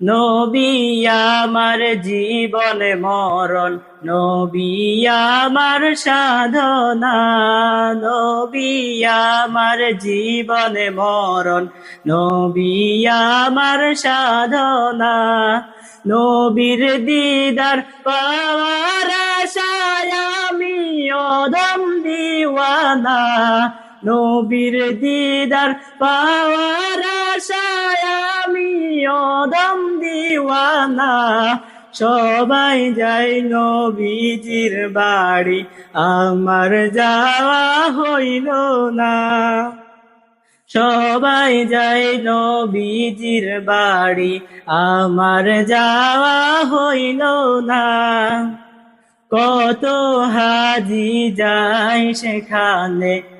নবী আমার জীবন মরণ, নবী আমার সাধনা, নবী আমার জীবন মরণ, নবী আমার সাধনা, নবীর দিদার পাওয়ার আশায় আমি অদম দিওয়ানা, নবীর দিদার পাওয়ার আশায় আমি অদম দিওয়ানা, সবাই যাই নবীজির বাড়ি, আমার যাওয়া হইল না। সবাই যাই নবীজির বাড়ি, আমার যাওয়া হইল না। কত হাজি যাই সেখানে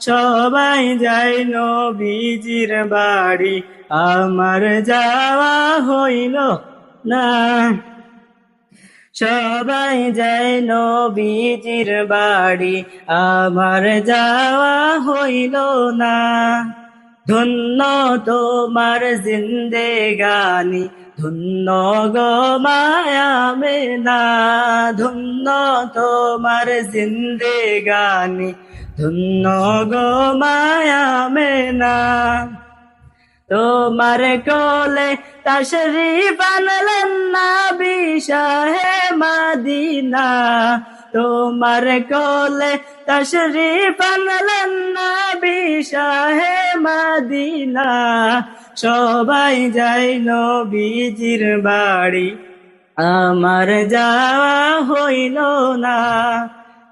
সবাই যাই নবীজির বাড়ি। আমার যাওয়া হইল না। সবাই যাই নবীজির বাড়ি। আমার যাওয়া হইল না। ধন্য তোমার জিন্দেগানি। ধন্য গো মায়া মেনা ধন্য তোমার জিন্দেগানি। ধন্য গো মায়া মেনা। তোমার কোলে তশরিফ আনলেন না বিশাহে মাদিনা। তোমার কোলে তশরিফ আনলেন না বিশাহে মাদিনা। সবাই যাই নবীজির বাড়ি, আমার যাওয়া হইল না।